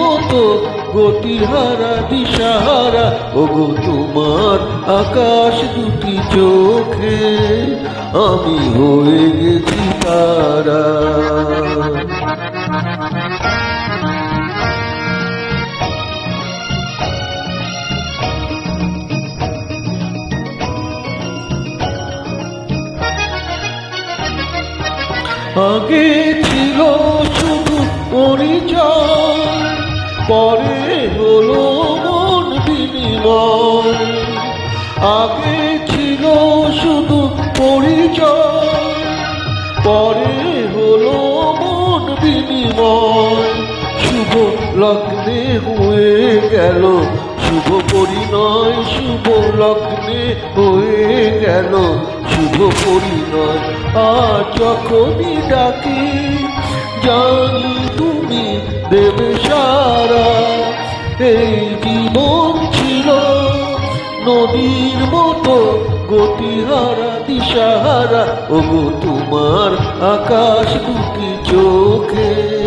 মতো গতিহারা দিশাহারা ওগো তোমার আকাশ দুটি চোখে, আমি হয়ে গেছি তারা। আগে ছিল শুধু পরিচয় পরে হলো মন বিনিময়। আগে ছিল শুধু পরিচয়, পরে হলো মন বিনিময়। শুভ লগ্নে হয়ে গেল, শুভ পরিণয়, শুভ লগ্নে হয়ে গেল, শুভ পরিণয়। আজ যখনই ডাকি, জানি দেবে সারা। এই জীবন ছিল? নদীর মতো গতিহারা, দিশাহারা। ওগো তোমার আকাশ দুটি চোখে।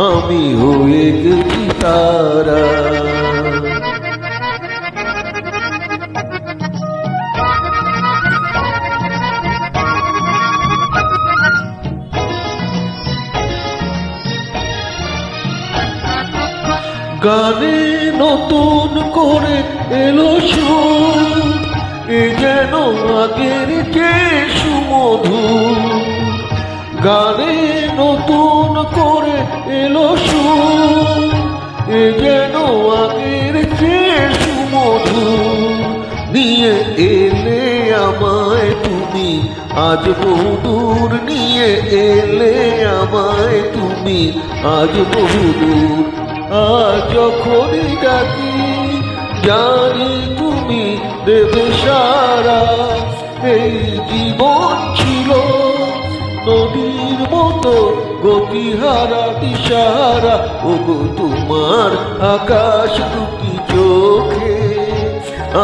আমি হয়ে গেছি তারা। গানে নতুন করে এলো সুর, এ যেন আগের যে সুমধু গানে নতুন করে এলো সুর, এ যেন আগের যে সুমধু নিয়ে এলে আমায় তুমি, আজ বহুদূর নিয়ে এলে আমায় তুমি, আজ বহুদূর যখনই ডাকি, জানি তুমি দেবে সারা। এই জীবন ছিল নদীর মতো গতিহারা দিশাহারা ওগো, তোমার আকাশ দুটি চোখে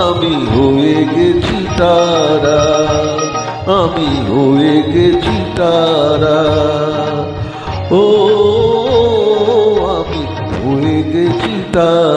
আমি হয়ে গেছি তারা। আমি হয়ে গেছি তারা। ও আমি হয়ে গেছি তারা